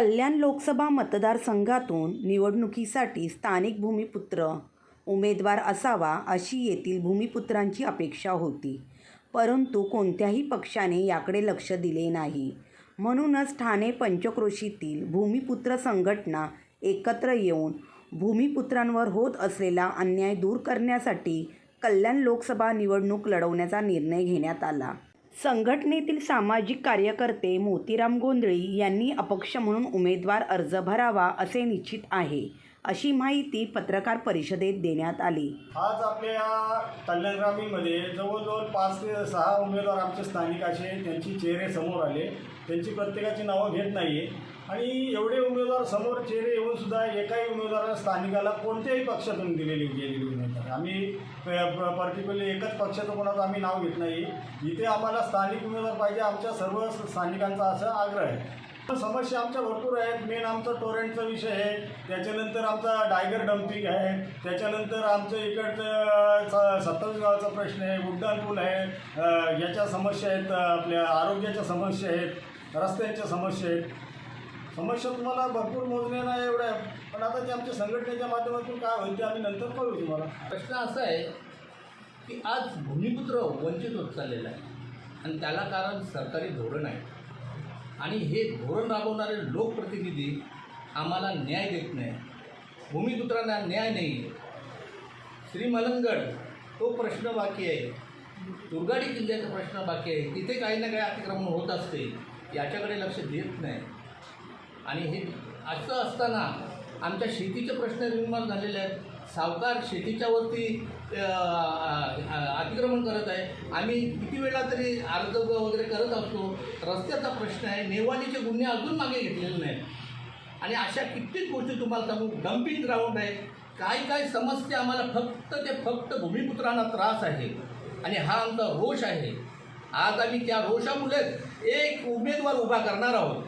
कल्याण लोकसभा मतदारसंघातून निवडणुकीसाठी स्थानिक भूमिपुत्र उमेदवार असावा अशी येथील भूमिपुत्रांची अपेक्षा होती. परंतु कोणत्याही पक्षाने याकडे लक्ष दिले नाही. म्हणूनच ठाणे पंचक्रोशीतील भूमिपुत्र संघटना एकत्र येऊन भूमिपुत्रांवर होत असलेला अन्याय दूर करण्यासाठी कल्याण लोकसभा निवडणूक लढवण्याचा निर्णय घेण्यात आला. संघटनेतील सामाजिक कार्यकर्ते मोतीराम गोंधळी यांनी अपक्ष म्हणून उमेदवार अर्ज भरावा असे निश्चित आहे. अशी माहिती पत्रकार परिषदेत देण्यात आली. आज आपल्या कल्याण ग्रामीणमध्ये जवळजवळ पाच ते सहा उमेदवार आमचे स्थानिक असे त्यांची चेहरे समोर आले. त्यांची प्रत्येकाची नावं घेत नाही आहे आणि एवढे उमेदवार समोर चेहरे येऊन सुद्धा एकाही उमेदवाराला स्थानिकाला कोणत्याही पक्षातून दिलेली गेलेली उमेदवार आम्ही पर्टिक्युलर एकच पक्षाचं कोणाचं आम्ही नाव घेत नाही इथे आम्हाला स्थानिक उमेदवार पाहिजे आमच्या सर्व स्थानिकांचा असा आग्रह आहे. समस्या आमच्या भरपूर आहेत. मेन आमचा टोरेंटचा विषय आहे. त्याच्यानंतर आमचा डायगर डम्पिंग आहे. त्याच्यानंतर आमचं इकडचं स- सत्तावीस गावाचा प्रश्न आहे. उड्डाण पूल आहे. याच्या समस्या आहेत. आपल्या आरोग्याच्या समस्या आहेत. रस्त्यांच्या समस्या आहेत. समस्या तुम्हाला भरपूर मोजण्या नाही एवढ्या. पण आता ते आमच्या संघटनेच्या माध्यमातून काय होईल ते आम्ही नंतर कळू तुम्हाला. प्रश्न असा आहे की आज भूमिपुत्र वंचित होत चाललेला आहे. आणि त्याला कारण सरकारी धोरण आहे. आणि हे धोरण राबवणारे लोकप्रतिनिधी आम्हाला न्याय देत नाही. भूमिपुत्रांना न्याय नाही. श्री मलंगड तो प्रश्न बाकी आहे. दुर्गाडी किल्ल्याचा प्रश्न बाकी आहे. तिथे काही ना काही अतिक्रमण होत असते. याच्याकडे लक्ष देत नाही. आणि हे असं असताना आमच्या शेतीचे प्रश्न निर्माण झालेले आहेत. सावकार शेतीच्यावरती अ, अतिक्रमण करत आहे. आम्ही किती वेळा तरी अर्ज वगैरे करत असतो. रस्त्याचा प्रश्न आहे. नेवाणीचे गुन्हे अजून मागे घेतलेले नाहीत. आणि अशा कित्येक गोष्टी तुम्हाला सांगू. डम्पिंग ग्राउंड आहे. काय काय समस्या आम्हाला फक्त ते फक्त भूमिपुत्रांना त्रास आहे. आणि हा आमचा रोष आहे. आज आम्ही त्या रोषामुळेच एक उमेदवार उभा करणार आहोत.